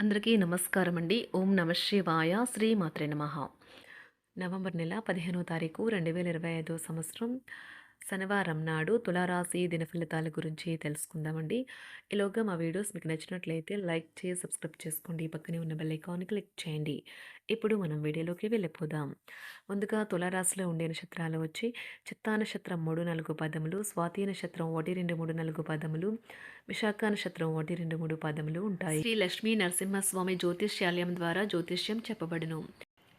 అందరికీ నమస్కారం అండి ఓం నమ శివాయ. శ్రీ మాత్రే నమ. నవంబర్ నెల పదిహేనో తారీఖు రెండు వేల ఇరవై ఐదో సంవత్సరం. శనివారం నాడు తులారాశి దిన ఫలితాల గురించి తెలుసుకుందామండి. ఈలోగా మా వీడియోస్ మీకు నచ్చినట్లయితే లైక్ చేసి సబ్స్క్రైబ్ చేసుకోండి. పక్కనే ఉన్న బెల్ ఐకాన్ క్లిక్ చేయండి. ఇప్పుడు మనం వీడియోలోకి వెళ్ళిపోదాం. ముందుగా తులారాశిలో ఉండే నక్షత్రాలు వచ్చి చిత్తా నక్షత్రం మూడు నాలుగు పదములు స్వాతి నక్షత్రం ఒకటి రెండు మూడు నాలుగు పదములు విశాఖ నక్షత్రం ఒకటి రెండు మూడు పదములు ఉంటాయి. శ్రీ లక్ష్మీ నరసింహస్వామి జ్యోతిష్యాలయం ద్వారా జ్యోతిష్యం చెప్పబడును.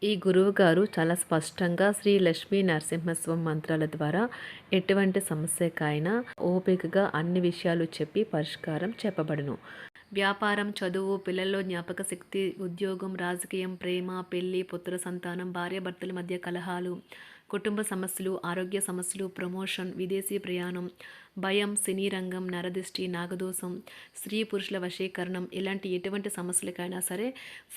ఈ గురువు గారు చాలా స్పష్టంగా శ్రీ లక్ష్మీ నరసింహస్వం మంత్రాల ద్వారా ఎటువంటి సమస్యకైనా ఓపికగా అన్ని విషయాలు చెప్పి పరిష్కారం చెప్పబడును. వ్యాపారం చదువు పిల్లల్లో జ్ఞాపక శక్తి ఉద్యోగం రాజకీయం ప్రేమ పెళ్ళి పుత్ర సంతానం భార్యాభర్తల మధ్య కలహాలు కుటుంబ సమస్యలు ఆరోగ్య సమస్యలు ప్రమోషన్ విదేశీ ప్రయాణం భయం సినీ రంగం నరదిష్టి నాగదోషం స్త్రీ పురుషుల వశీకరణం ఇలాంటి ఎటువంటి సమస్యలకైనా సరే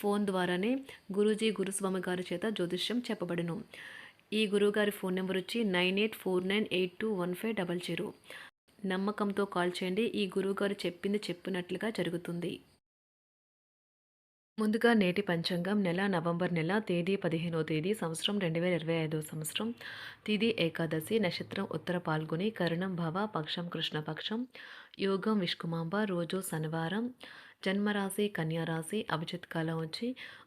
ఫోన్ ద్వారానే గురూజీ గురుస్వామి గారి చేత జ్యోతిష్యం చెప్పబడును. ఈ గురువుగారి ఫోన్ నెంబర్ వచ్చి nine eight four nine eight two one five double zero. నమ్మకంతో కాల్ చేయండి. ఈ గురువుగారు చెప్పింది చెప్పినట్లుగా జరుగుతుంది. ముందుగా నేటి పంచాంగం నెల నవంబర్ నెల తేదీ పదిహేనో తేదీ సంవత్సరం రెండు వేల ఇరవై ఐదో సంవత్సరం. తిది ఏకాదశి నక్షత్రం ఉత్తర పాల్గొని కరుణం భవ పక్షం కృష్ణపక్షం యోగం విష్కుమాంబ రోజు శనివారం జన్మరాశి కన్యారాశి అభిజిత్ కాలం వచ్చి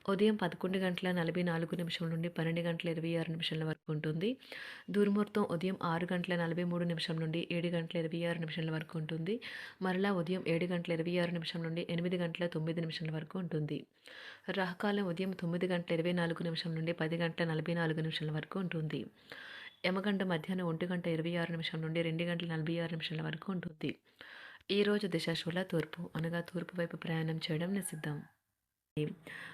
ఉదయం పదకొండు గంటల నలభై నాలుగు నిమిషం నుండి పన్నెండు గంటల ఇరవై ఆరు నిమిషాల వరకు ఉంటుంది. దుర్ముహూర్తం ఉదయం ఆరు గంటల నలభై మూడు నిమిషం నుండి ఏడు గంటల ఇరవై ఆరు నిమిషాల వరకు ఉంటుంది. మరలా ఉదయం ఏడు గంటల ఇరవై ఆరు నిమిషం నుండి ఎనిమిది గంటల తొమ్మిది నిమిషాల వరకు ఉంటుంది. రాహకాలం ఉదయం తొమ్మిది గంటల ఇరవై నాలుగు నిమిషం నుండి పది గంటల నలభై నాలుగు నిమిషాల వరకు ఉంటుంది. యమగంట మధ్యాహ్నం ఒంటి గంట ఇరవై ఆరు నిమిషం నుండి రెండు గంటల నలభై ఆరు నిమిషాల వరకు ఉంటుంది. ఈరోజు దిశాశూల తూర్పు అనగా తూర్పు వైపు ప్రయాణం చేయడం నిషిద్ధం.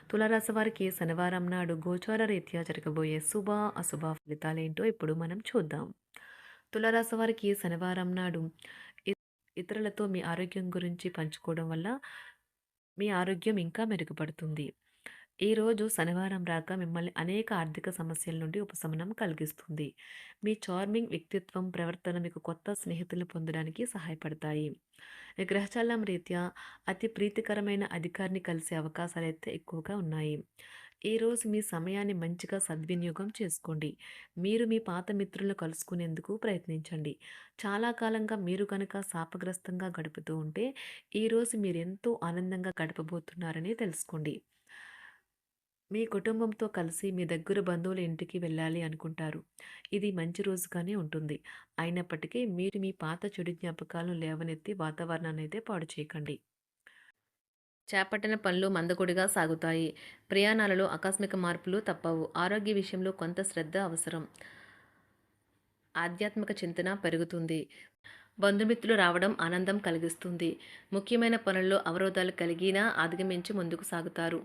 తులారాశి వారికి శనివారం నాడు గోచార రీత్యా జరగబోయే శుభ అశుభ ఫలితాలేంటో ఇప్పుడు మనం చూద్దాం. తులారాశి వారికి శనివారం నాడు ఇతరులతో మీ ఆరోగ్యం గురించి పంచుకోవడం వల్ల మీ ఆరోగ్యం ఇంకా మెరుగుపడుతుంది. ఈరోజు శనివారం రాక మిమ్మల్ని అనేక ఆర్థిక సమస్యల నుండి ఉపశమనం కలిగిస్తుంది. మీ చార్మింగ్ వ్యక్తిత్వం ప్రవర్తన మీకు కొత్త స్నేహితులను పొందడానికి సహాయపడతాయి. గ్రహచాలం రీత్యా అతి ప్రీతికరమైన అధికారిని కలిసే అవకాశాలు అయితే ఎక్కువగా ఉన్నాయి. ఈరోజు మీ సమయాన్ని మంచిగా సద్వినియోగం చేసుకోండి. మీరు మీ పాత మిత్రులను కలుసుకునేందుకు ప్రయత్నించండి. చాలా కాలంగా మీరు కనుక శాపగ్రస్తంగా గడుపుతూ ఉంటే ఈరోజు మీరు ఎంతో ఆనందంగా గడపబోతున్నారని తెలుసుకోండి. మీ కుటుంబంతో కలిసి మీ దగ్గర బంధువుల ఇంటికి వెళ్ళాలి అనుకుంటారు. ఇది మంచి రోజుగానే ఉంటుంది. అయినప్పటికీ మీరు మీ పాత చెడు జ్ఞాపకాలను లేవనెత్తి వాతావరణాన్ని అయితే పాడు చేయకండి. చేపట్టిన పనులు మందకొడిగా సాగుతాయి. ప్రయాణాలలో ఆకస్మిక మార్పులు తప్పవు. ఆరోగ్య విషయంలో కొంత శ్రద్ధ అవసరం. ఆధ్యాత్మిక చింతన పెరుగుతుంది. బంధుమిత్రులు రావడం ఆనందం కలిగిస్తుంది. ముఖ్యమైన పనుల్లో అవరోధాలు కలిగినా అధిగమించి ముందుకు సాగుతారు.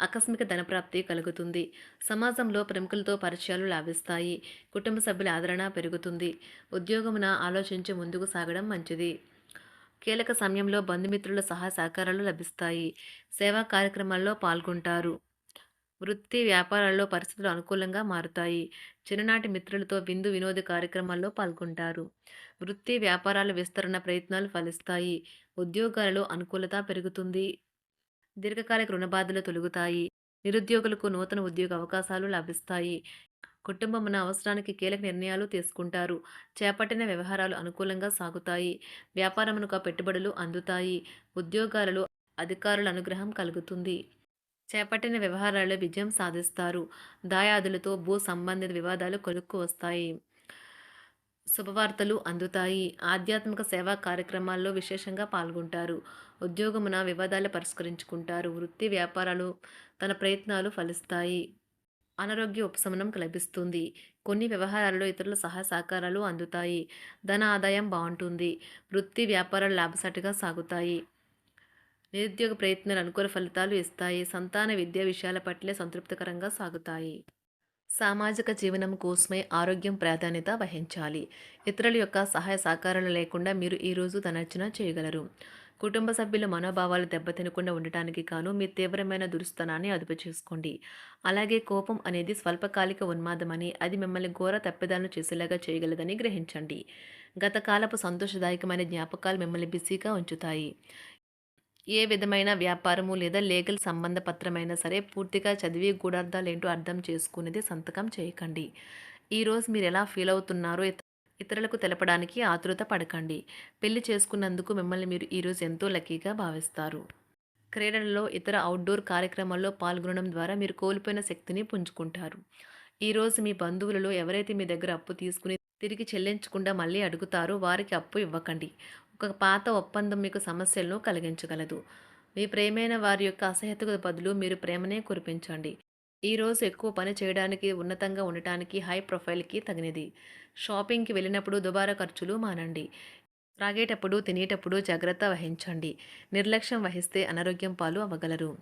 ఆకస్మిక ధనప్రాప్తి కలుగుతుంది. సమాజంలో ప్రముఖులతో పరిచయాలు లాభిస్తాయి. కుటుంబ సభ్యుల ఆదరణ పెరుగుతుంది. ఉద్యోగమున ఆలోచించి ముందుకు సాగడం మంచిది. కీలక సమయంలో బంధుమిత్రుల సహాయ సహకారాలు లభిస్తాయి. సేవా కార్యక్రమాల్లో పాల్గొంటారు. వృత్తి వ్యాపారాల్లో పరిస్థితులు అనుకూలంగా మారుతాయి. చిన్ననాటి మిత్రులతో విందు వినోద కార్యక్రమాల్లో పాల్గొంటారు. వృత్తి వ్యాపారాల విస్తరణ ప్రయత్నాలు ఫలిస్తాయి. ఉద్యోగాలలో అనుకూలత పెరుగుతుంది. దీర్ఘకాలిక రుణబాధలు తొలగుతాయి. నిరుద్యోగులకు నూతన ఉద్యోగ అవకాశాలు లభిస్తాయి. కుటుంబమున అవసరానికి కీలక నిర్ణయాలు తీసుకుంటారు. చేపట్టిన వ్యవహారాలు అనుకూలంగా సాగుతాయి. వ్యాపారమునకు పెట్టుబడులు అందుతాయి. ఉద్యోగాలలో అధికారుల అనుగ్రహం కలుగుతుంది. చేపట్టిన వ్యవహారాల్లో విజయం సాధిస్తారు. దాయాదులతో భూ సంబంధిత వివాదాలు కొలుక్కు వస్తాయి. శుభవార్తలు అందుతాయి. ఆధ్యాత్మిక సేవా కార్యక్రమాల్లో విశేషంగా పాల్గొంటారు. ఉద్యోగమున వివాదాలు పరిష్కరించుకుంటారు. వృత్తి వ్యాపారాలు తన ప్రయత్నాలు ఫలిస్తాయి. అనారోగ్య ఉపశమనం లభిస్తుంది. కొన్ని వ్యవహారాల్లో ఇతరుల సహాయ సహకారాలు అందుతాయి. ధన ఆదాయం బాగుంటుంది. వృత్తి వ్యాపారాలు లాభసాటిగా సాగుతాయి. నిరుద్యోగ ప్రయత్నాలు అనుకూల ఫలితాలు ఇస్తాయి. సంతాన విద్యా విషయాల పట్ల సంతృప్తికరంగా సాగుతాయి. సామాజిక జీవనం కోసమే ఆరోగ్యం ప్రాధాన్యత వహించాలి. ఇతరుల యొక్క సహాయ సహకారాలు లేకుండా మీరు ఈరోజు తనర్చన చేయగలరు. కుటుంబ సభ్యుల మనోభావాలు దెబ్బతినకుండా ఉండటానికి కాను మీ తీవ్రమైన దురుస్తనాన్ని అదుపు చేసుకోండి. అలాగే కోపం అనేది స్వల్పకాలిక ఉన్మాదమని అది మిమ్మల్ని ఘోర తప్పిదాలను చేసేలాగా చేయగలదని గ్రహించండి. గతకాలపు సంతోషదాయకమైన జ్ఞాపకాలు మిమ్మల్ని బిజీగా ఉంచుతాయి. ఏ విధమైన వ్యాపారము లేదా లీగల్ సంబంధ పత్రమైనా సరే పూర్తిగా చదివి గూఢార్థాలు ఏంటో అర్థం చేసుకునేది సంతకం చేయకండి. ఈరోజు మీరు ఎలా ఫీల్ అవుతున్నారో ఇతరులకు తెలపడానికి ఆతృత పడకండి. పెళ్ళి చేసుకున్నందుకు మిమ్మల్ని మీరు ఈరోజు ఎంతో లక్కీగా భావిస్తారు. క్రీడలలో ఇతర అవుట్డోర్ కార్యక్రమాల్లో పాల్గొనడం ద్వారా మీరు కోల్పోయిన శక్తిని పుంజుకుంటారు. ఈరోజు మీ బంధువులలో ఎవరైతే మీ దగ్గర అప్పు తీసుకుని తిరిగి చెల్లించకుండా మళ్ళీ అడుగుతారో వారికి అప్పు ఇవ్వకండి. ఒక పాత ఒప్పందం మీకు సమస్యలను కలిగించగలదు. మీ ప్రేమైన వారి యొక్క అసహ్యతకు బదులు మీరు ప్రేమనే కురిపించండి. ఈరోజు ఎక్కువ పని చేయడానికి ఉన్నతంగా ఉండటానికి హై ప్రొఫైల్కి తగినది. షాపింగ్కి వెళ్ళినప్పుడు దుబారా ఖర్చులు మానండి. త్రాగేటప్పుడు తినేటప్పుడు జాగ్రత్త వహించండి. నిర్లక్ష్యం వహిస్తే అనారోగ్యం పాలు అవ్వగలరు.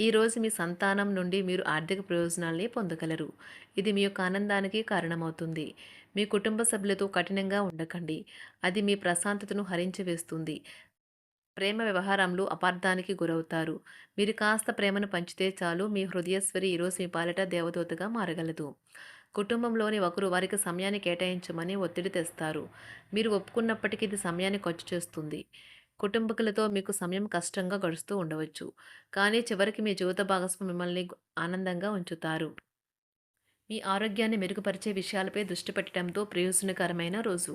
ఈరోజు మీ సంతానం నుండి మీరు ఆర్థిక ప్రయోజనాల్ని పొందగలరు. ఇది మీ యొక్క ఆనందానికి కారణమవుతుంది. మీ కుటుంబ సభ్యులతో కఠినంగా ఉండకండి. అది మీ ప్రశాంతతను హరించివేస్తుంది ప్రేమ వ్యవహారంలో అపార్థానికి గురవుతారు. మీరు కాస్త ప్రేమను పంచితే చాలు మీ హృదయస్వరి ఈరోజు మీ పాలిట దేవదూతగా మారగలదు. కుటుంబంలోని ఒకరు వారికి సమయాన్ని కేటాయించమని ఒత్తిడి తెస్తారు. మీరు ఒప్పుకున్నప్పటికీ ఇది సమయాన్ని ఖర్చు చేస్తుంది. కుటుంబకులతో మీకు సమయం కష్టంగా గడుస్తూ ఉండవచ్చు. కానీ చివరికి మీ జీవిత భాగస్వామి మిమ్మల్ని ఆనందంగా ఉంచుతారు. మీ ఆరోగ్యాన్ని మెరుగుపరిచే విషయాలపై దృష్టి పెట్టడంతో ప్రయోజనకరమైన రోజు.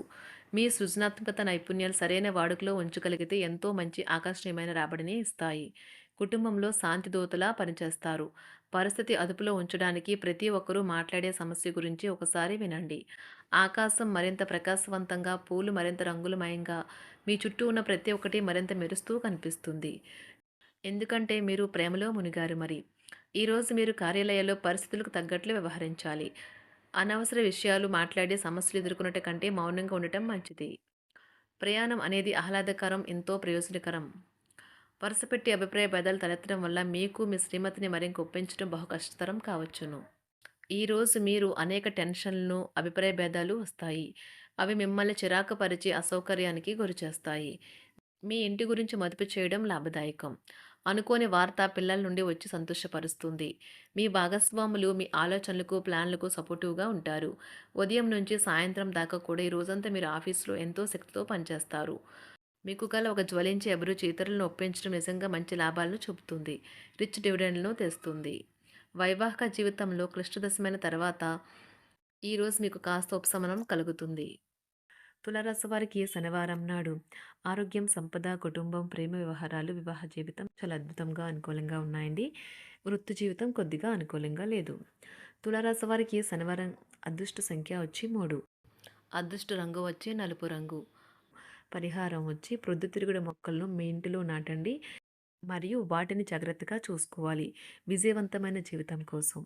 మీ సృజనాత్మకత నైపుణ్యాలు సరైన వాడుకలో ఉంచగలిగితే ఎంతో మంచి ఆకర్షణీయమైన రాబడిని ఇస్తాయి. కుటుంబంలో శాంతి దూతలా పనిచేస్తారు. పరిస్థితి అదుపులో ఉంచడానికి ప్రతి ఒక్కరూ మాట్లాడే సమస్య గురించి ఒకసారి వినండి. ఆకాశం మరింత ప్రకాశవంతంగా పూలు మరింత రంగులమయంగా మీ చుట్టూ ఉన్న ప్రతి ఒక్కటి మరింత మెరుస్తూ కనిపిస్తుంది. ఎందుకంటే మీరు ప్రేమలో మునిగారు మరి. ఈరోజు మీరు కార్యాలయాల్లో పరిస్థితులకు తగ్గట్లు వ్యవహరించాలి. అనవసర విషయాలు మాట్లాడి సమస్యలు ఎదుర్కొనట కంటే మౌనంగా ఉండటం మంచిది. ప్రయాణం అనేది ఆహ్లాదకరం ఎంతో ప్రయోజనకరం. వరుసపెట్టి అభిప్రాయ భేదాలు తలెత్తడం వల్ల మీకు మీ శ్రీమతిని మరింక ఒప్పించడం బహు కష్టతరం కావచ్చును. ఈరోజు మీరు అనేక టెన్షన్లను అభిప్రాయ భేదాలు వస్తాయి. అవి మిమ్మల్ని చిరాకు పరిచి అసౌకర్యానికి గురిచేస్తాయి. మీ ఇంటి గురించి మదుపు చేయడం లాభదాయకం. అనుకోని వార్త పిల్లల నుండి వచ్చి సంతోషపరుస్తుంది. మీ భాగస్వాములు మీ ఆలోచనలకు ప్లాన్లకు సపోర్టివ్గా ఉంటారు. ఉదయం నుంచి సాయంత్రం దాకా కూడా ఈ రోజంతా మీరు ఆఫీస్లో ఎంతో శక్తితో పనిచేస్తారు. మీకు గల ఒక జ్వలించే అభిరుచి ఇతరులను ఒప్పించడం నిజంగా మంచి లాభాలను చూపుతుంది. రిచ్ డివిడెండ్లను తెస్తుంది. వైవాహిక జీవితంలో క్లిష్టదశమైన తర్వాత ఈరోజు మీకు కాస్త ఉపశమనం కలుగుతుంది. తులారాశి వారికి శనివారం నాడు ఆరోగ్యం సంపద కుటుంబం ప్రేమ వ్యవహారాలు వివాహ జీవితం చాలా అద్భుతంగా అనుకూలంగా ఉన్నాయండి. వృత్తి జీవితం కొద్దిగా అనుకూలంగా లేదు. తులారాశి వారికి శనివారం అదృష్ట సంఖ్య వచ్చి మూడు. అదృష్ట రంగు వచ్చి నలుపు రంగు. పరిహారం వచ్చి ప్రొద్దుతిరుగుడు మొక్కలను మీ ఇంటిలో నాటండి. మరియు వాటిని జాగ్రత్తగా చూసుకోవాలి. విజయవంతమైన జీవితం కోసం.